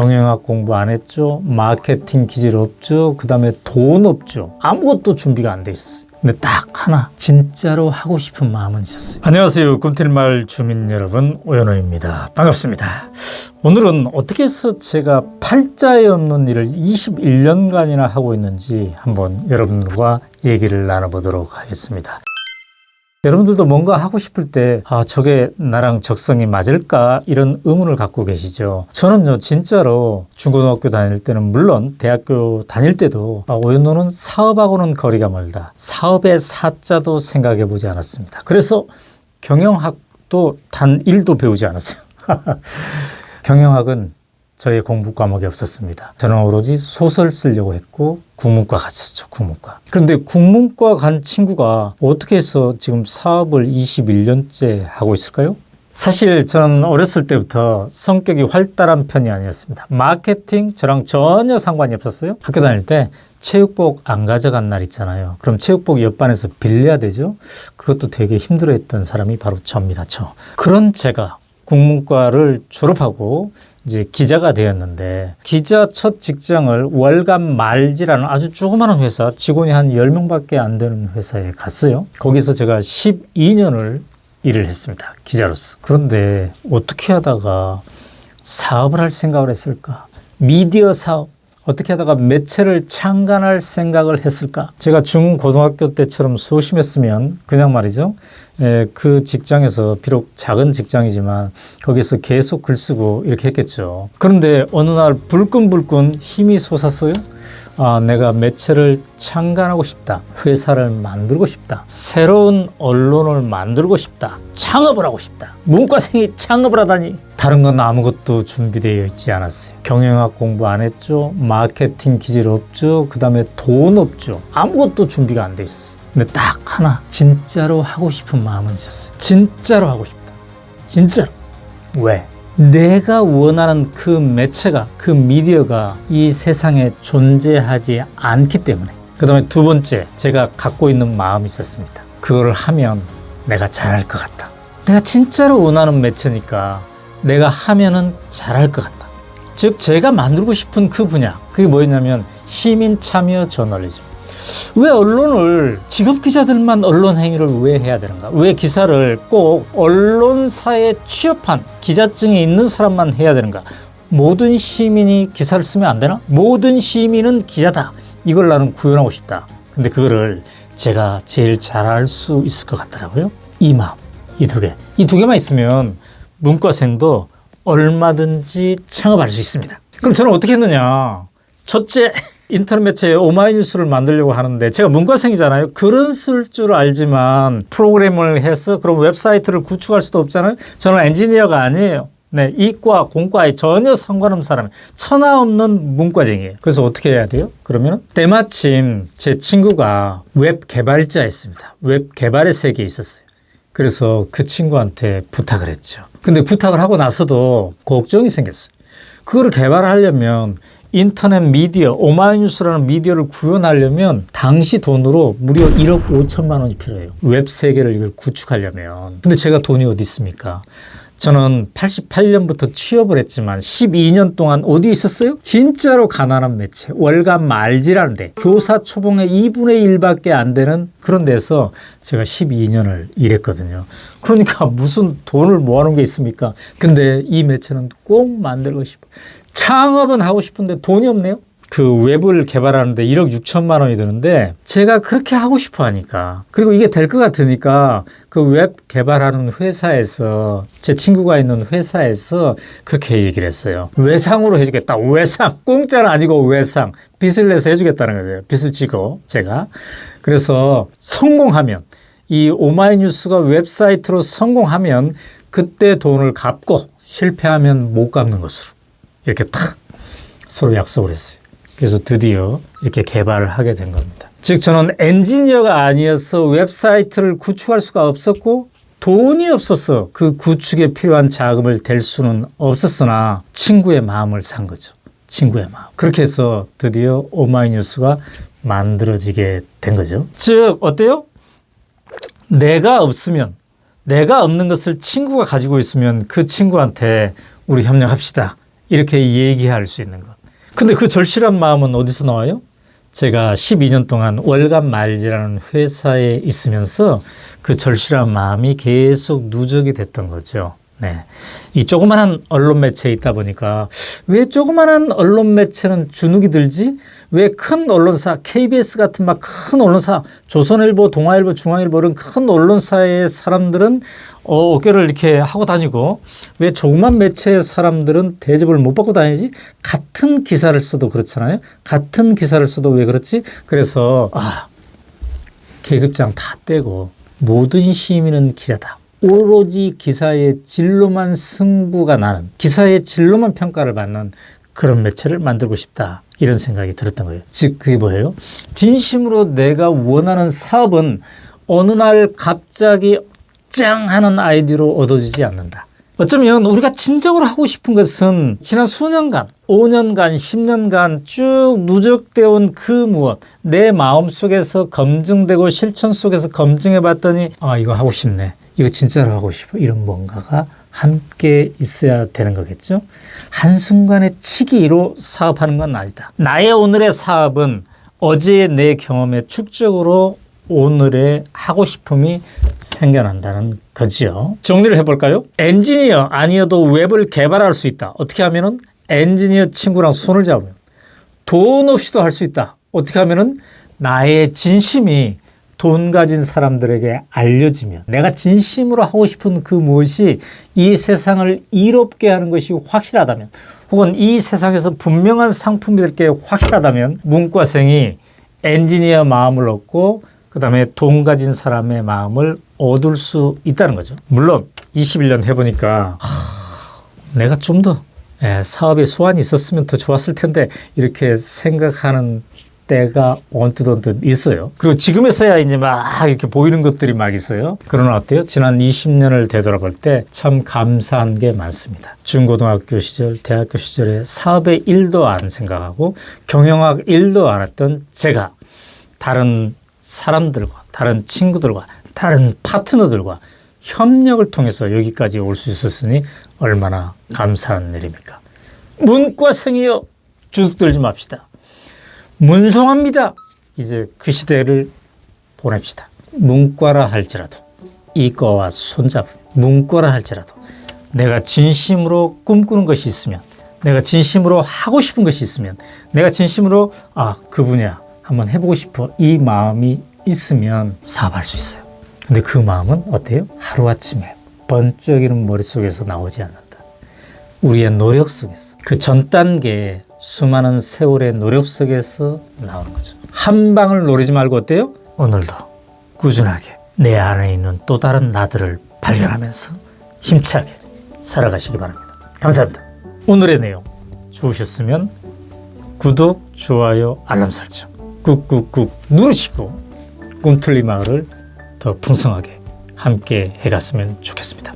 경영학 공부 안 했죠. 마케팅 기질 없죠. 그 다음에 돈 없죠. 아무것도 준비가 안 돼 있었어요. 근데 딱 하나 진짜로 하고 싶은 마음은 있었어요. 안녕하세요. 꿈틀마을 주민 여러분 오연호입니다. 반갑습니다. 오늘은 어떻게 해서 제가 팔자에 없는 일을 21년간이나 하고 있는지 한번 여러분들과 얘기를 나눠보도록 하겠습니다. 여러분들도 뭔가 하고 싶을 때, 아, 저게 나랑 적성이 맞을까? 이런 의문을 갖고 계시죠. 저는요, 진짜로 중고등학교 다닐 때는 물론 대학교 다닐 때도 아, 오연노는 사업하고는 거리가 멀다. 사업의 사자도 생각해 보지 않았습니다. 그래서 경영학도 단 1도 배우지 않았어요. 경영학은 저의 공부 과목이 없었습니다. 저는 오로지 소설 쓰려고 했고 국문과 갔었죠. 국문과. 그런데 국문과 간 친구가 어떻게 해서 지금 사업을 21년째 하고 있을까요? 사실 저는 어렸을 때부터 성격이 활달한 편이 아니었습니다. 마케팅 저랑 전혀 상관이 없었어요. 학교 다닐 때 체육복 안 가져간 날 있잖아요. 그럼 체육복 옆반에서 빌려야 되죠. 그것도 되게 힘들어했던 사람이 바로 저입니다. 저. 그런 제가 국문과를 졸업하고 이제 기자가 되었는데 기자 첫 직장을 월간 말지라는 아주 조그마한 회사 직원이 한 10명밖에 안 되는 회사에 갔어요. 거기서 제가 12년을 일을 했습니다. 기자로서. 그런데 어떻게 하다가 사업을 할 생각을 했을까? 미디어 사업. 어떻게 하다가 매체를 창간할 생각을 했을까? 제가 중고등학교 때처럼 소심했으면 그냥 말이죠. 에, 그 직장에서 비록 작은 직장이지만 거기서 계속 글 쓰고 이렇게 했겠죠. 그런데 어느 날 불끈불끈 힘이 솟았어요. 아, 내가 매체를 창간하고 싶다. 회사를 만들고 싶다. 새로운 언론을 만들고 싶다. 창업을 하고 싶다. 문과생이 창업을 하다니. 다른 건 아무것도 준비되어 있지 않았어요. 경영학 공부 안 했죠. 마케팅 기질 없죠. 그 다음에 돈 없죠. 아무것도 준비가 안 돼 있었어요. 근데 딱 하나 진짜로 하고 싶은 마음은 있었어요. 진짜로 하고 싶다. 진짜로. 왜? 내가 원하는 그 매체가, 그 미디어가 이 세상에 존재하지 않기 때문에. 그 다음에 두 번째, 제가 갖고 있는 마음이 있었습니다. 그걸 하면 내가 잘할 것 같다. 내가 진짜로 원하는 매체니까 내가 하면은 잘할 것 같다. 즉, 제가 만들고 싶은 그 분야, 그게 뭐였냐면 시민 참여 저널리즘. 왜 언론을 직업 기자들만 언론 행위를 왜 해야 되는가? 왜 기사를 꼭 언론사에 취업한 기자증이 있는 사람만 해야 되는가? 모든 시민이 기사를 쓰면 안 되나? 모든 시민은 기자다. 이걸 나는 구현하고 싶다. 근데 그거를 제가 제일 잘할 수 있을 것 같더라고요. 이 마음, 이 두 개. 이 두 개만 있으면 문과생도 얼마든지 창업할 수 있습니다. 그럼 저는 어떻게 했느냐? 첫째, 인터넷 매체 오마이뉴스를 만들려고 하는데 제가 문과생이잖아요. 글은 쓸 줄 알지만 프로그램을 해서 그런 웹사이트를 구축할 수도 없잖아요. 저는 엔지니어가 아니에요. 네, 이과, 공과에 전혀 상관없는 사람, 천하 없는 문과생이에요. 그래서 어떻게 해야 돼요? 그러면 때마침 제 친구가 웹 개발자였습니다. 웹 개발의 세계에 있었어요. 그래서 그 친구한테 부탁을 했죠. 근데 부탁을 하고 나서도 걱정이 생겼어요. 그거를 개발하려면 인터넷 미디어, 오마이뉴스라는 미디어를 구현하려면 당시 돈으로 무려 1억 5천만 원이 필요해요. 웹 세계를 이걸 구축하려면. 근데 제가 돈이 어디 있습니까? 저는 88년부터 취업을 했지만 12년 동안 어디 있었어요? 진짜로 가난한 매체, 월간 말지라는데 교사 초봉의 2분의 1밖에 안 되는 그런 데서 제가 12년을 일했거든요. 그러니까 무슨 돈을 모아놓은 게 있습니까? 근데 이 매체는 꼭 만들고 싶어. 창업은 하고 싶은데 돈이 없네요. 그 웹을 개발하는데 1억 6천만 원이 드는데 제가 그렇게 하고 싶어 하니까 그리고 이게 될 것 같으니까 그 웹 개발하는 회사에서 제 친구가 있는 회사에서 그렇게 얘기를 했어요. 외상으로 해주겠다. 외상. 공짜는 아니고 외상. 빚을 내서 해주겠다는 거예요. 빚을 지고 제가. 그래서 성공하면 이 오마이뉴스가 웹사이트로 성공하면 그때 돈을 갚고 실패하면 못 갚는 것으로 이렇게 탁 서로 약속을 했어요. 그래서 드디어 이렇게 개발을 하게 된 겁니다. 즉 저는 엔지니어가 아니어서 웹사이트를 구축할 수가 없었고 돈이 없어서 그 구축에 필요한 자금을 댈 수는 없었으나 친구의 마음을 산 거죠. 친구의 마음. 그렇게 해서 드디어 오마이뉴스가 만들어지게 된 거죠. 즉 어때요? 내가 없으면 내가 없는 것을 친구가 가지고 있으면 그 친구한테 우리 협력합시다. 이렇게 얘기할 수 있는 것. 근데 그 절실한 마음은 어디서 나와요? 제가 12년 동안 월간 말지라는 회사에 있으면서 그 절실한 마음이 계속 누적이 됐던 거죠. 네. 이 조그만한 언론 매체에 있다 보니까 왜 조그만한 언론 매체는 주눅이 들지? 왜 큰 언론사, KBS 같은 막 큰 언론사, 조선일보, 동아일보, 중앙일보 이런 큰 언론사의 사람들은 어, 어깨를 이렇게 하고 다니고 왜 조그만 매체의 사람들은 대접을 못 받고 다니지? 같은 기사를 써도 그렇잖아요. 같은 기사를 써도 왜 그렇지? 그래서 아 계급장 다 떼고 모든 시민은 기자다. 오로지 기사의 질로만 승부가 나는 기사의 질로만 평가를 받는 그런 매체를 만들고 싶다. 이런 생각이 들었던 거예요. 즉 그게 뭐예요? 진심으로 내가 원하는 사업은 어느 날 갑자기 짱 하는 아이디어로 얻어지지 않는다. 어쩌면 우리가 진정으로 하고 싶은 것은 지난 수년간, 5년간, 10년간 쭉 누적되어 온 그 무엇, 내 마음 속에서 검증되고 실천 속에서 검증해 봤더니, 아, 이거 하고 싶네. 이거 진짜로 하고 싶어. 이런 뭔가가 함께 있어야 되는 거겠죠? 한순간에 치기로 사업하는 건 아니다. 나의 오늘의 사업은 어제의 내 경험의 축적으로 오늘의 하고 싶음이 생겨난다는 거지요. 정리를 해볼까요? 엔지니어 아니어도 웹을 개발할 수 있다. 어떻게 하면은 엔지니어 친구랑 손을 잡으면 돈 없이도 할 수 있다. 어떻게 하면은 나의 진심이 돈 가진 사람들에게 알려지면 내가 진심으로 하고 싶은 그 무엇이 이 세상을 이롭게 하는 것이 확실하다면 혹은 이 세상에서 분명한 상품이 될 게 확실하다면 문과생이 엔지니어 마음을 얻고 그 다음에 돈 가진 사람의 마음을 얻을 수 있다는 거죠. 물론 21년 해보니까 하, 내가 좀더 예, 사업에 소환이 있었으면 더 좋았을 텐데 이렇게 생각하는 때가 언뜻 언뜻 있어요. 그리고 지금에서야 이제 막 이렇게 보이는 것들이 막 있어요. 그러나 어때요? 지난 20년을 되돌아볼 때 참 감사한 게 많습니다. 중고등학교 시절, 대학교 시절에 사업의 일도 안 생각하고 경영학 일도 안 했던 제가 다른 사람들과 다른 친구들과 다른 파트너들과 협력을 통해서 여기까지 올 수 있었으니 얼마나 감사한 일입니까? 문과생이여 주눅 들지 맙시다. 문성합니다. 이제 그 시대를 보냅시다. 문과라 할지라도 이과와 손잡 문과라 할지라도 내가 진심으로 꿈꾸는 것이 있으면 내가 진심으로 하고 싶은 것이 있으면 내가 진심으로 아 그 분야 한번 해보고 싶어 이 마음이 있으면 사업할 수 있어요. 근데 그 마음은 어때요? 하루아침에 번쩍이는 머릿속에서 나오지 않는다. 우리의 노력 속에서 그 전 단계에 수많은 세월의 노력 속에서 나오는 거죠. 한 방을 노리지 말고 어때요? 오늘도 꾸준하게 내 안에 있는 또 다른 나들을 발견하면서 힘차게 살아가시기 바랍니다. 감사합니다. 오늘의 내용 좋으셨으면 구독, 좋아요, 알람 설정 꾹꾹꾹 누르시고 꿈틀리 마을을 더 풍성하게 함께 해갔으면 좋겠습니다.